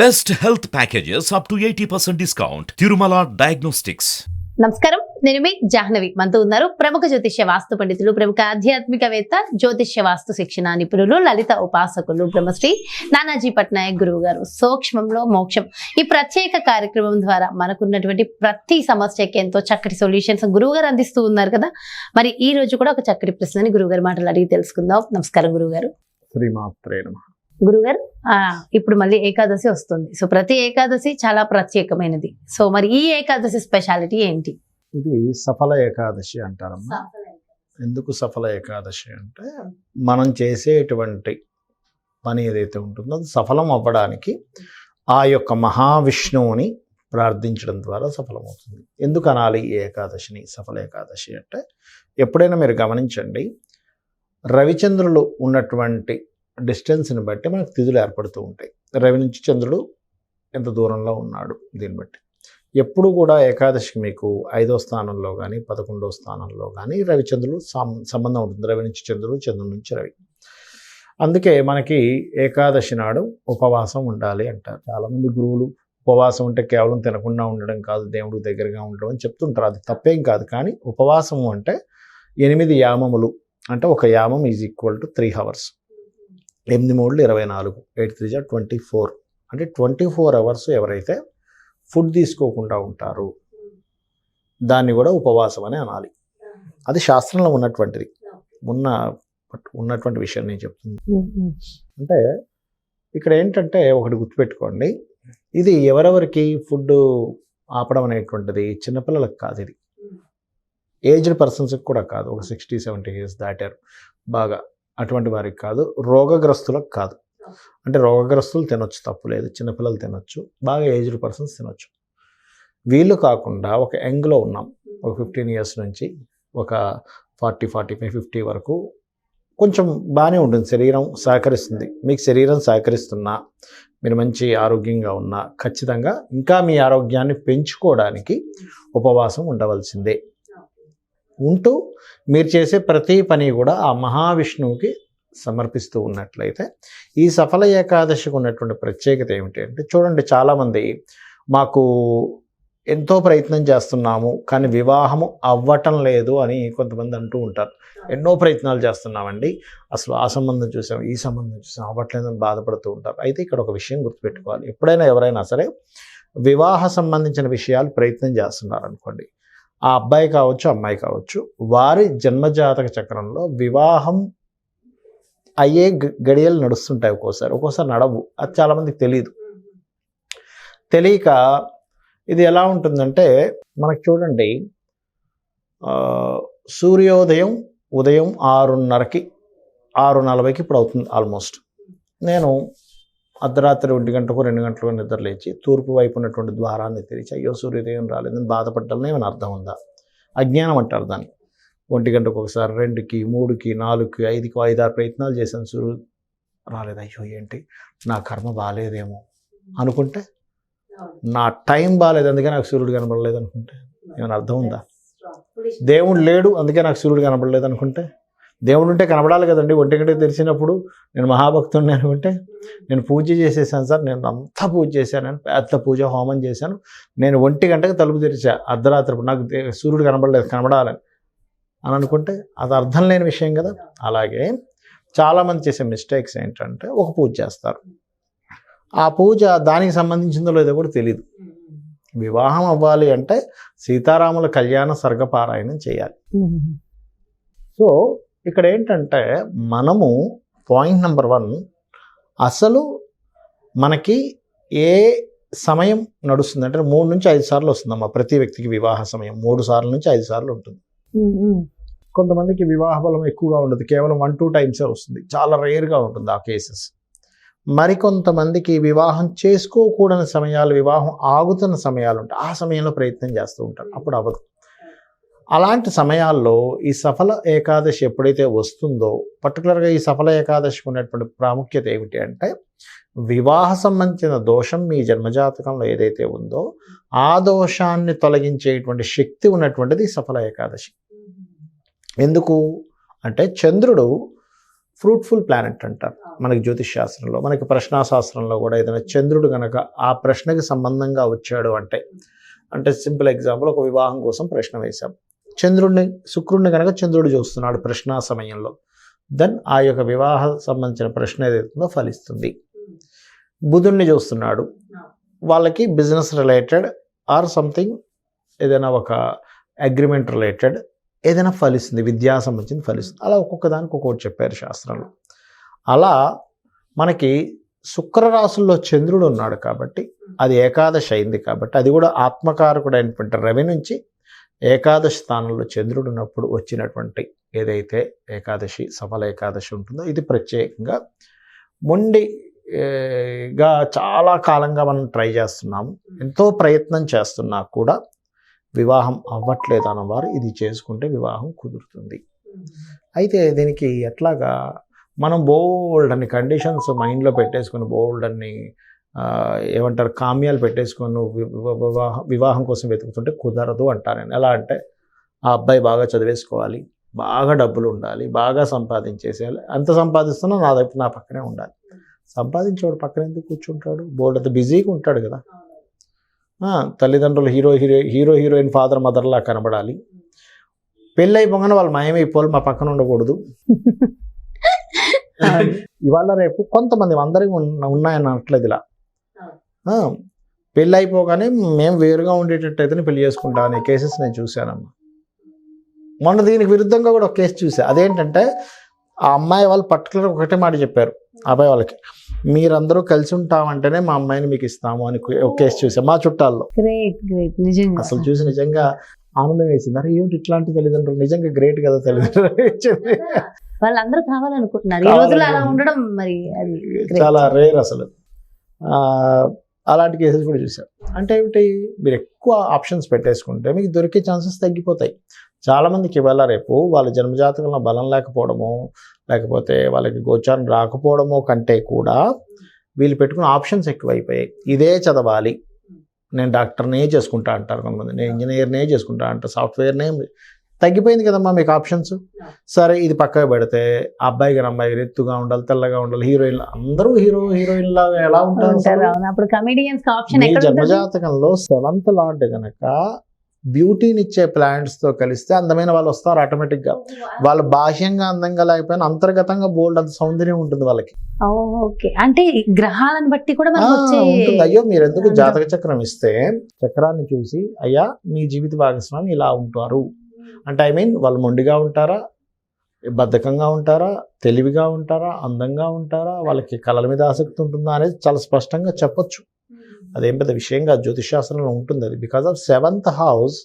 Best health packages up to 80% discount. Tirumala Diagnostics. నమస్కారం. నేను మీ జాహ్నవి. మనతో ఉన్నారు ప్రముఖ జ్యోతిష్య వాస్తు పండితులు ప్రముఖ ఆధ్యాత్మికవేత్త జ్యోతిష్య వాస్తు శిక్షణ నిపుణులు లలిత ఉపాసకులు బ్రహ్మశ్రీ నానాజీ పట్నాయక్ గురువు గారు సూక్ష్మంలో మోక్షం. ఈ ప్రత్యేక కార్యక్రమం ద్వారా మనకున్నటువంటి ప్రతి సమస్యకి ఎంతో చక్కటి సొల్యూషన్స్ గురువు గారు అందిస్తూ ఉన్నారు కదా. మరి ఈ రోజు కూడా ఒక చక్కటి ప్రశ్నని గురువు గారు మాటలు అడిగి తెలుసుకుందాం. నమస్కారం గురువు గారు శ్రీమాత్రే నమ. గురుగారు ఆ, ఇప్పుడు మళ్ళీ ఏకాదశి వస్తుంది. సో ప్రతి ఏకాదశి చాలా ప్రత్యేకమైనది. సో మరి ఈ ఏకాదశి స్పెషాలిటీ ఏంటి? ఇది సఫల ఏకాదశి అంటారమ్మా. ఎందుకు సఫల ఏకాదశి అంటే మనం చేసేటువంటి పని ఏదైతే ఉంటుందో అది సఫలం అవ్వడానికి ఆ యొక్క మహావిష్ణువుని ప్రార్థించడం ద్వారా సఫలమవుతుంది. ఎందుకు అనాలి ఈ ఏకాదశిని సఫల ఏకాదశి అంటే ఎప్పుడైనా మీరు గమనించండి రవిచంద్రులు ఉన్నటువంటి డిస్టెన్స్ని బట్టి మనకు తిథులు ఏర్పడుతూ ఉంటాయి. రవి నుంచి చంద్రుడు ఎంత దూరంలో ఉన్నాడు దీన్ని బట్టి. ఎప్పుడు కూడా ఏకాదశికి మీకు ఐదో స్థానంలో కానీ పదకొండో స్థానంలో కానీ రవిచంద్రుడు సం సంబంధం ఉంటుంది. రవి నుంచి చంద్రుడు చంద్రుడి నుంచి రవి. అందుకే మనకి ఏకాదశి నాడు ఉపవాసం ఉండాలి అంటారు. చాలామంది గురువులు ఉపవాసం అంటే కేవలం తినకుండా ఉండడం కాదు దేవుడికి దగ్గరగా ఉండడం అని చెప్తుంటారు. అది తప్పేం కాదు. కానీ ఉపవాసము అంటే ఎనిమిది యామములు. అంటే ఒక యామం is equal to three hours. ఎనిమిది మూడులు ఇరవై నాలుగు ఎయిట్ త్రీ జా ట్వంటీ ఫోర్. అంటే ట్వంటీ ఫోర్ అవర్స్ ఎవరైతే ఫుడ్ తీసుకోకుండా ఉంటారు దాన్ని కూడా ఉపవాసం అని అనాలి. అది శాస్త్రంలో ఉన్నటువంటిది. ఉన్న ఉన్నటువంటి విషయం నేను చెప్తుంది. అంటే ఇక్కడ ఏంటంటే ఒకటి గుర్తుపెట్టుకోండి. ఇది ఎవరెవరికి ఫుడ్ ఆపడం అనేటువంటిది చిన్నపిల్లలకు కాదు ఇది. ఏజ్డ్ పర్సన్స్కి కూడా కాదు. ఒక సిక్స్టీ సెవెంటీ ఇయర్స్ దాటారు. బాగా అటువంటి వారికి కాదు రోగగ్రస్తులకు కాదు. అంటే రోగగ్రస్తులు తినొచ్చు తప్పులేదు చిన్నపిల్లలు తినొచ్చు బాగా ఏజ్డ్ పర్సన్స్ తినొచ్చు. వీళ్ళు కాకుండా ఒక యంగ్లో ఉన్నాం. ఒక ఫిఫ్టీన్ ఇయర్స్ నుంచి ఒక ఫార్టీ ఫార్టీ ఫైవ్ ఫిఫ్టీ వరకు కొంచెం బాగానే ఉంటుంది. శరీరం సహకరిస్తుంది. మీకు శరీరం సహకరిస్తున్నా మీరు మంచి ఆరోగ్యంగా ఉన్నా ఖచ్చితంగా ఇంకా మీ ఆరోగ్యాన్ని పెంచుకోవడానికి ఉపవాసం ఉండవలసిందే. ఉంటూ మీరు చేసే ప్రతి పని కూడా ఆ మహావిష్ణువుకి సమర్పిస్తూ ఉన్నట్లయితే ఈ సఫల ఏకాదశికి ఉన్నటువంటి ప్రత్యేకత ఏమిటి అంటే చూడండి చాలామంది మాకు ఎంతో ప్రయత్నం చేస్తున్నాము కానీ వివాహము అవ్వటం లేదు అని కొంతమంది అంటూ ఉంటారు. ఎన్నో ప్రయత్నాలు చేస్తున్నామండి. అసలు ఆ సంబంధం చూసాం ఈ సంబంధం చూసాం అవ్వట్లేదని బాధపడుతూ ఉంటారు. అయితే ఇక్కడ ఒక విషయం గుర్తుపెట్టుకోవాలి. ఎప్పుడైనా ఎవరైనా సరే వివాహ సంబంధించిన విషయాలు ప్రయత్నం చేస్తున్నారు అనుకోండి ఆ అబ్బాయి కావచ్చు అమ్మాయి కావచ్చు వారి జన్మజాతక చక్రంలో వివాహం అయ్యే గ- గడియలు నడుస్తుంటాయి ఒక్కోసారి. ఒక్కోసారి నడవు. అది చాలామందికి తెలియదు తెలియక ఇది ఎలా ఉంటుందంటే మనకు చూడండి సూర్యోదయం ఉదయం ఆరున్నరకి ఆరు నలభైకి ఇప్పుడు అవుతుంది ఆల్మోస్ట్. నేను అర్ధరాత్రి ఒంటి గంటకు రెండు గంటలకు నిద్ర లేచి తూర్పు వైపు ఉన్నటువంటి ద్వారాన్ని తెరిచి అయ్యో సూర్యోదయం రాలేదని బాధపడ్డాలని ఏమైనా అర్థం ఉందా? అజ్ఞానం అంటారు దాన్ని. ఒంటి గంటకు ఒకసారి రెండుకి మూడుకి నాలుగుకి ఐదుకి ఐదారు ప్రయత్నాలు చేశాను. సూర్యుడు రాలేదు. అయ్యో ఏంటి? నా కర్మ బాగాలేదేమో అనుకుంటే? నా టైం బాగాలేదు అందుకే నాకు సూర్యుడు కనబడలేదు అనుకుంటే? ఏమైనా అర్థం ఉందా? దేవుడు లేడు అందుకే నాకు సూర్యుడు కనబడలేదు అనుకుంటే? దేవుడు ఉంటే కనబడాలి కదండి. ఒంటి గంటకు తెరిచినప్పుడు నేను మహాభక్తుడిని అనుకుంటే నేను పూజ చేసేసాను సార్. నేను అంతా పూజ చేశాను. పెద్ద పూజ హోమం చేశాను. నేను ఒంటి గంటకు తలుపు తెరిచా అర్ధరాత్రి నాకు సూర్యుడు కనబడలేదు కనబడాలని. అని అనుకుంటే అది అర్థం లేని విషయం కదా. అలాగే చాలామంది చేసే మిస్టేక్స్ ఏంటంటే ఒక పూజ చేస్తారు. ఆ పూజ దానికి సంబంధించిందో లేదో కూడా తెలియదు వివాహం అవ్వాలి అంటే సీతారాముల కళ్యాణ సర్గపారాయణం చేయాలి. సో ఇక్కడ ఏంటంటే మనము పాయింట్ నెంబర్ వన్ అసలు మనకి ఏ సమయం నడుస్తుంది? అంటే మూడు నుంచి ఐదు సార్లు వస్తుందమ్మా ప్రతి వ్యక్తికి వివాహ సమయం. మూడు సార్లు నుంచి ఐదు సార్లు ఉంటుంది. కొంతమందికి వివాహ బలం ఎక్కువగా ఉండదు. కేవలం వన్ టూ టైమ్సే వస్తుంది. చాలా రేర్గా ఉంటుంది ఆ కేసెస్ మరికొంతమందికి వివాహం చేసుకోకూడని సమయాలు వివాహం ఆగుతున్న సమయాలు ఉంటాయి. ఆ సమయంలో ప్రయత్నం చేస్తూ ఉంటారు. అప్పుడు అవ్వదు. అలాంటి సమయాల్లో ఈ సఫల ఏకాదశి ఎప్పుడైతే వస్తుందో పర్టికులర్గా ఈ సఫల ఏకాదశికి ఉన్నటువంటి ప్రాముఖ్యత ఏమిటి అంటే వివాహ సంబంధించిన దోషం మీ జన్మజాతకంలో ఏదైతే ఉందో ఆ దోషాన్ని తొలగించేటువంటి శక్తి ఉన్నటువంటిది ఈ సఫల ఏకాదశి. ఎందుకు? అంటే చంద్రుడు ఫ్రూట్ఫుల్ ప్లానెట్ అంటారు. మనకి జ్యోతిష్ శాస్త్రంలో మనకి ప్రశ్నాశాస్త్రంలో కూడా ఏదైనా చంద్రుడు కనుక ఆ ప్రశ్నకి సంబంధంగా వచ్చాడు అంటే అంటే సింపుల్ ఎగ్జాంపుల్ ఒక వివాహం కోసం ప్రశ్న వేశాం. చంద్రుడిని శుక్రుడిని కనుక చంద్రుడు చూస్తున్నాడు ప్రశ్న సమయంలో దెన్ ఆ యొక్క వివాహ సంబంధించిన ప్రశ్న ఏదైతుందో ఫలిస్తుంది. బుధుణ్ణి చూస్తున్నాడు. వాళ్ళకి బిజినెస్ రిలేటెడ్ ఆర్ సంథింగ్ ఏదైనా ఒక అగ్రిమెంట్ రిలేటెడ్ ఏదైనా ఫలిస్తుంది విద్యా సంబంధించింది ఫలిస్తుంది. అలా ఒక్కొక్క దానికి ఒక్కొక్కటి చెప్పారు శాస్త్రంలో. అలా మనకి శుక్రరాశుల్లో చంద్రుడు ఉన్నాడు కాబట్టి అది ఏకాదశి అయింది కాబట్టి అది కూడా ఆత్మకారకుడు అయినటువంటి రవి నుంచి ఏకాదశి స్థానంలో చంద్రుడు ఉన్నప్పుడు వచ్చినటువంటి ఏదైతే ఏకాదశి సఫల ఏకాదశి ఉంటుందో ఇది ప్రత్యేకంగా మొండిగా చాలా కాలంగా మనం ట్రై చేస్తున్నాము ఎంతో ప్రయత్నం చేస్తున్నా కూడా వివాహం అవ్వట్లేదు అన్నవారు ఇది చేసుకుంటే వివాహం కుదురుతుంది. అయితే దీనికి ఎట్లాగా మనం బోల్డ్ అన్ని కండిషన్స్ మైండ్లో పెట్టేసుకుని బోల్డ్ అన్ని ఏమంటారు కామ్యాలు పెట్టేసుకొని వివాహం వివాహం కోసం వెతుకుతుంటే కుదరదు అంటాను నేను ఎలా అంటే ఆ అబ్బాయి బాగా చదివేసుకోవాలి బాగా డబ్బులు ఉండాలి బాగా సంపాదించేసేయాలి. అంత సంపాదిస్తున్నా నా దగ్గర నా పక్కనే ఉండాలి. సంపాదించేవాడు పక్కన ఎందుకు కూర్చుంటాడు? బోల్డ్ అంత బిజీగా ఉంటాడు కదా. తల్లిదండ్రులు hero hero hero heroine father మదర్లా కనబడాలి. పెళ్ళి అయిపోగానే వాళ్ళు మాయమైపోవాలి మా పక్కన ఉండకూడదు. ఇవాళ రేపు కొంతమంది అందరికి ఉన్న- ఉన్నాయని అనట్లేదు ఇలా పెళ్ళి అయిపోగానే మేము వేరుగా ఉండేటట్టయితే పెళ్ళి చేసుకుంటా అనే కేసెస్ నేను చూశానమ్మా. మొన్న దీనికి విరుద్ధంగా కూడా ఒక కేసు చూసా అదేంటంటే ఆ అమ్మాయి వాళ్ళు పర్టికులర్ ఒకటే మాట చెప్పారు అబ్బాయి వాళ్ళకి మీరందరూ కలిసి ఉంటామంటేనే మా అమ్మాయిని మీకు ఇస్తాము అని ఒక కేసు చూసా మా చుట్టాల్లో. అసలు చూసి నిజంగా ఆనందం వేసింది. అరే ఏమిటి ఇట్లాంటి తల్లిదండ్రులు? నిజంగా గ్రేట్ కదా తల్లిదండ్రులు. వాళ్ళందరూ కావాలనుకుంటున్నారు. ఈ రోజుల్లో అలా ఉండడం మరి. చాలా రేర్ అసలు. ఆ, అలాంటి కేసెస్ కూడా చూసాం అంటే ఏమిటి? మీరు ఎక్కువ ఆప్షన్స్ పెట్టేసుకుంటే మీకు దొరికే ఛాన్సెస్ తగ్గిపోతాయి. చాలామందికి ఇవాళ రేపు వాళ్ళ జన్మజాతకంలో బలం లేకపోవడము లేకపోతే వాళ్ళకి గోచారం రాకపోవడము కంటే కూడా వీళ్ళు పెట్టుకున్న ఆప్షన్స్ ఎక్కువైపోయాయి. ఇదే చదవాలి. నేను డాక్టర్నే చేసుకుంటా అంటారు కొంతమంది. నేను ఇంజనీర్నే చేసుకుంటా అంటారు. సాఫ్ట్వేర్నే తగ్గిపోయింది కదమ్మా మీకు ఆప్షన్స్? సరే ఇది పక్కకు పెడితే అబ్బాయి గారు అమ్మాయి గారు ఎత్తుగా ఉండాలి తెల్లగా ఉండాలి హీరోయిన్ అందరూ హీరో హీరోయిన్ లాగా ఎలా ఉంటారు జన్మజాతకంలో సెవెంత్ లార్డ్ గనక బ్యూటీని ఇచ్చే ప్లాంట్స్తో కలిస్తే అందమైన వాళ్ళు వస్తారు ఆటోమేటిక్గా. వాళ్ళు బాహ్యంగా అందంగా లేకపోయినా అంతర్గతంగా బోల్డ్ అంత సౌందర్యం ఉంటుంది వాళ్ళకి. ఓకే అంటే గ్రహాలను బట్టి కూడా ఉంటుంది. అయ్యో మీరు ఎందుకు. జాతక చక్రం ఇస్తే చక్రాన్ని చూసి అయ్యా మీ జీవిత భాగస్వామి ఇలా ఉంటారు. అంటే ఐ మీన్ వాళ్ళు మొండిగా ఉంటారా? బద్ధకంగా ఉంటారా? తెలివిగా ఉంటారా? అందంగా ఉంటారా? వాళ్ళకి కళల మీద ఆసక్తి ఉంటుందా అనేది చాలా స్పష్టంగా చెప్పొచ్చు. అదేం పెద్ద విషయంగా జ్యోతిషాస్త్రంలో ఉంటుంది అది. Because of seventh house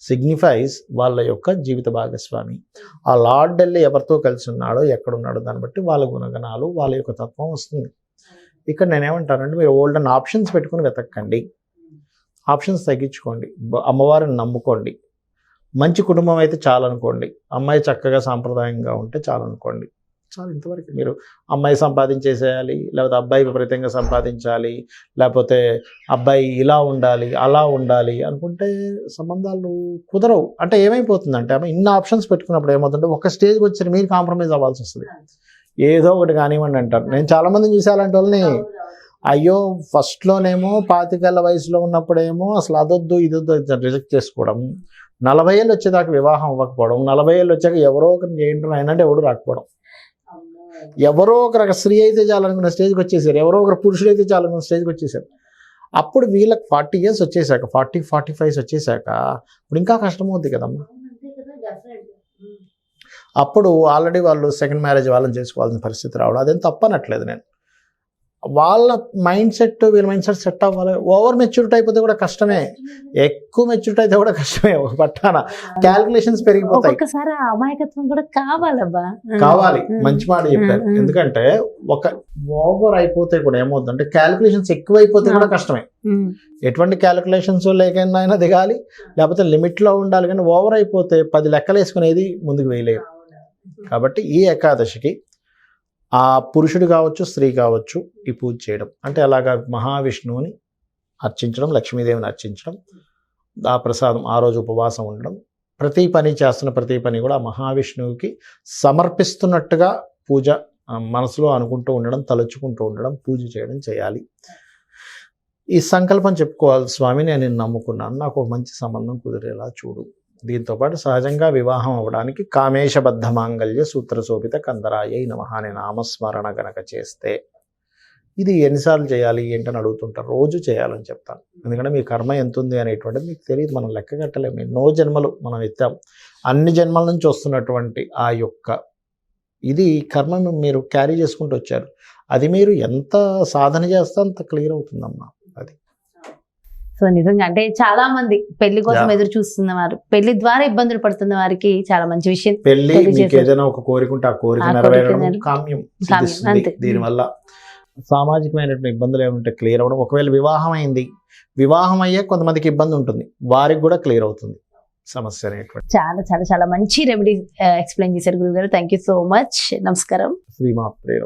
signifies వాళ్ళ యొక్క జీవిత భాగస్వామి. ఆ లార్డ్ వెళ్ళి ఎవరితో కలిసి ఉన్నాడో ఎక్కడున్నాడో దాన్ని బట్టి వాళ్ళ గుణగణాలు వాళ్ళ యొక్క తత్వం వస్తుంది. ఇక్కడ నేనేమంటానంటే మీరు ఓల్డ్ అండ్ ఆప్షన్స్ పెట్టుకుని వెతక్కండి ఆప్షన్స్ తగ్గించుకోండి. అమ్మవారిని నమ్ముకోండి. మంచి కుటుంబం అయితే చాలనుకోండి. అమ్మాయి చక్కగా సాంప్రదాయంగా ఉంటే చాలనుకోండి. చాలు ఇంతవరకు. మీరు అమ్మాయి సంపాదించేసేయాలి లేకపోతే అబ్బాయి విపరీతంగా సంపాదించాలి లేకపోతే అబ్బాయి ఇలా ఉండాలి అలా ఉండాలి అనుకుంటే సంబంధాలు కుదరవు. అంటే ఏమైపోతుందంటే ఆమె ఇన్ని ఆప్షన్స్ పెట్టుకున్నప్పుడు ఏమవుతుందంటే ఒక స్టేజ్కి వచ్చి మీరు కాంప్రమైజ్ అవ్వాల్సి వస్తుంది. ఏదో ఒకటి కానివ్వండి అంటారు. నేను చాలా మందిని చూసి అలాంటి వాళ్ళని అయ్యో ఫస్ట్లోనేమో పాతికేళ్ళ వయసులో ఉన్నప్పుడేమో అసలు అదొద్దు ఇదొద్దు రిజెక్ట్ చేసుకోవడం. నలభై ఏళ్ళు వచ్చేదాకా వివాహం అవ్వకపోవడం నలభై ఏళ్ళు వచ్చాక ఎవరో ఒకరిని ఏంటో అంటే ఎవడు రాకపోవడం. ఎవరో ఒకరు స్త్రీ అయితే చాలనుకున్న స్టేజ్కి వచ్చేసారు ఎవరో ఒకరు పురుషుడు అయితే చాలనుకున్న స్టేజ్కి వచ్చేసారు. అప్పుడు వీళ్ళకి ఫార్టీ ఇయర్స్ వచ్చేసాక ఫార్టీ ఫార్టీ ఫైవ్స్ వచ్చేసాక ఇప్పుడు ఇంకా కష్టమవుద్ది కదమ్మా. అప్పుడు ఆల్రెడీ వాళ్ళు సెకండ్ మ్యారేజ్ వాళ్ళని చేసుకోవాల్సిన పరిస్థితి రావడం అదేం తప్పనట్లేదు నేను. వాళ్ళ మైండ్ సెట్ వీళ్ళ మైండ్ సెట్ సెట్ అవ్వాలి. ఓవర్ మెచ్యూరిటీ అయిపోతే కూడా కష్టమే. ఎక్కువ మెచ్యూరిటీ అయితే కూడా కష్టమే ఒక పట్టాన. క్యాల్కులేషన్స్ పెరిగిపోతాయి. ఒక్కొక్కసారి ఆ అమాయకత్వం కూడా కావాలబ్బా. కావాలి. మంచి మాట చెప్పారు. ఎందుకంటే ఒక ఓవర్ అయిపోతే కూడా ఏమవుతుందంటే క్యాలిక్యులేషన్స్ ఎక్కువ అయిపోతే కూడా కష్టమే. ఎటువంటి క్యాలిక్యులేషన్స్ లేకైనా అయినా దిగాలి. లేకపోతే లిమిట్లో ఉండాలి. కానీ ఓవర్ అయిపోతే పది లెక్కలు వేసుకునేది ముందుకు వేయలేరు. కాబట్టి ఈ ఏకాదశికి ఆ పురుషుడు కావచ్చు స్త్రీ కావచ్చు ఈ పూజ చేయడం. అంటే అలాగా మహావిష్ణువుని అర్చించడం లక్ష్మీదేవిని అర్చించడం ఆ ప్రసాదం ఆ రోజు ఉపవాసం ఉండడం. ప్రతి పని చేస్తున్న ప్రతి పని కూడా మహావిష్ణువుకి సమర్పిస్తున్నట్టుగా పూజ మనసులో అనుకుంటూ ఉండడం తలుచుకుంటూ ఉండడం పూజ చేయడం చేయాలి. ఈ సంకల్పం చెప్పుకోవాలి స్వామి నేను నమ్ముకున్నాను. నాకు ఒక మంచి సంబంధం కుదిరేలా చూడు. దీంతో పాటు సహజంగా వివాహం అవ్వడానికి కామేశబద్ధ మాంగళ్య సూత్ర శోభిత కందరాయ నమ అనే నామస్మరణ గనక చేస్తే ఇది ఎన్నిసార్లు చేయాలి ఏంటని అడుగుతుంటారు రోజు చేయాలని చెప్తాను. ఎందుకంటే మీ కర్మ ఎంత ఉంది అనేటువంటిది మీకు తెలియదు మనం లెక్క కట్టలేము. ఎన్నో జన్మలు మనం ఎత్తాం. అన్ని జన్మల నుంచి వస్తున్నటువంటి ఆ యొక్క ఇది కర్మను మీరు క్యారీ చేసుకుంటూ వచ్చారు. అది మీరు ఎంత సాధన చేస్తే అంత క్లియర్ అవుతుందమ్మా. సో నిజంగా అంటే చాలా మంది పెళ్ళి కోసం. ఎదురు చూస్తున్న వారు పెళ్ళి ద్వారా ఇబ్బందులు పడుతున్న వారికి చాలా మంచి విషయం. పెళ్ళి. ఏదైనా ఒక కోరిక ఉంటే ఆ కోరిక కామ్యం. దీనివల్ల. సామాజికమైనటువంటి ఇబ్బందులు ఏమంటే క్లియర్ అవ్వడం. ఒకవేళ వివాహం అయింది వివాహం అయ్యే కొంతమందికి ఇబ్బంది ఉంటుంది. వారికి కూడా క్లియర్ అవుతుంది సమస్య అనేటువంటి చాలా చాలా చాలా మంచి రెమెడీ ఎక్స్ప్లెయిన్ చేశారు గురుగారు థ్యాంక్ యూ సో మచ్ నమస్కారం. శ్రీమాత్రేయ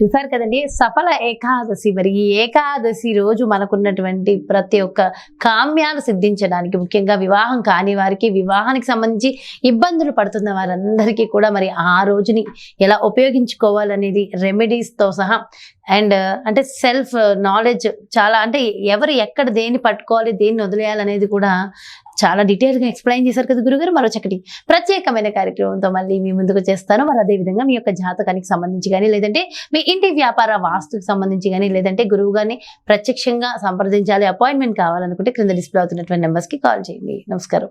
చూసారు కదండి. సఫల ఏకాదశి. మరి ఈ ఏకాదశి రోజు మనకున్నటువంటి ప్రతి ఒక్క కామ్యాలు సిద్ధించడానికి ముఖ్యంగా వివాహం కాని వారికి వివాహానికి సంబంధించి ఇబ్బందులు పడుతున్న వారందరికీ కూడా మరి ఆ రోజుని ఎలా ఉపయోగించుకోవాలనేది రెమెడీస్తో సహా అండ్ అంటే సెల్ఫ్ నాలెడ్జ్ చాలా అంటే ఎవరు ఎక్కడ దేన్ని పట్టుకోవాలి దేన్ని వదిలేయాలనేది కూడా చాలా డీటెయిల్గా ఎక్స్ప్లెయిన్ చేశారు కదా గురుగారు. మరో చక్కటి ప్రత్యేకమైన కార్యక్రమంతో మళ్ళీ మీ ముందుకు చేస్తాను. మరి అదేవిధంగా మీ యొక్క జాతకానికి సంబంధించి కానీ లేదంటే మీ ఇంటి వ్యాపార వాస్తుకు సంబంధించి కానీ లేదంటే గురువు గారిని ప్రత్యక్షంగా సంప్రదించాలి అపాయింట్మెంట్ కావాలనుకుంటే క్రింద డిస్ప్లే అవుతున్నటువంటి నెంబర్స్కి కాల్ చేయండి. నమస్కారం.